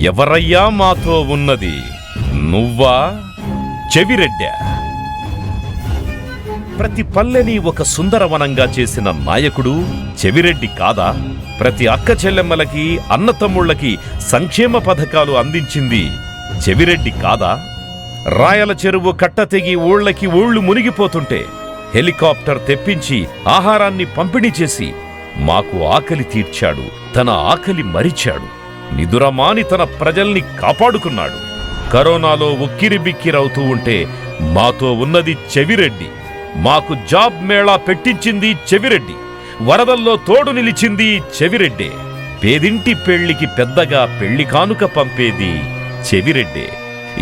ఎవరయ్యా మాతో ఉన్నది? నువ్వా? చెవిరెడ్డా? ప్రతి పల్లెని ఒక సుందరవనంగా చేసిన నాయకుడు చెవిరెడ్డి కాదా? ప్రతి అక్క చెల్లెమ్మలకి అన్నతమ్ముళ్ళకి సంక్షేమ పథకాలు అందించింది చెవిరెడ్డి కాదా? రాయల చెరువు కట్ట తెగి ఊళ్ళకి ఊళ్ళు మునిగిపోతుంటే హెలికాప్టర్ తెప్పించి ఆహారాన్ని పంపిణీ చేసి మాకు ఆకలి తీర్చాడు తన ఆకలి మరిచాడు. నిదురమాని తన ప్రజల్ని కాపాడుకున్నాడు. కరోనాలో ఉక్కిరిబిక్కిరవుతూ ఉంటే మాతో ఉన్నది చెవిరెడ్డి. మాకు జాబ్ మేళా పెట్టించింది చెవిరెడ్డి. వరదల్లో తోడు నిలిచింది చెవిరెడ్డే. పేదింటి పెళ్ళికి పెద్దగా పెళ్ళి కానుక పంపేది చెవిరెడ్డే.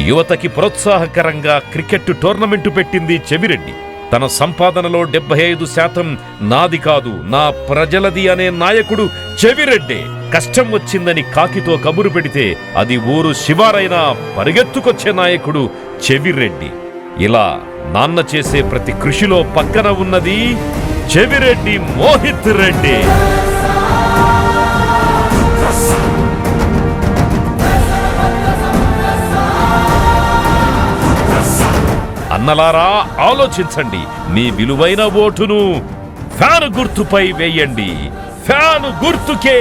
యువతకి ప్రోత్సాహకరంగా క్రికెట్ టోర్నమెంటు పెట్టింది చెవిరెడ్డి. తన సంపాదనలో డెబ్బై ఐదు శాతం నాది కాదు నా ప్రజలది అనే నాయకుడు చెవిరెడ్డే. కష్టం వచ్చిందని కాకితో కబురు పెడితే అది ఊరు శివారైనా పరిగెత్తుకొచ్చే నాయకుడు చెవిరెడ్డి. ఇలా నాన్న చేసే ప్రతి కృషిలో పక్కన ఉన్నది చెవిరెడ్డి మోహిత్ రెడ్డి. అన్నలారా ఆలోచించండి. మీ విలువైన ఓటును ఫ్యాను గుర్తుపై వేయండి. ఫ్యాను గుర్తుకే.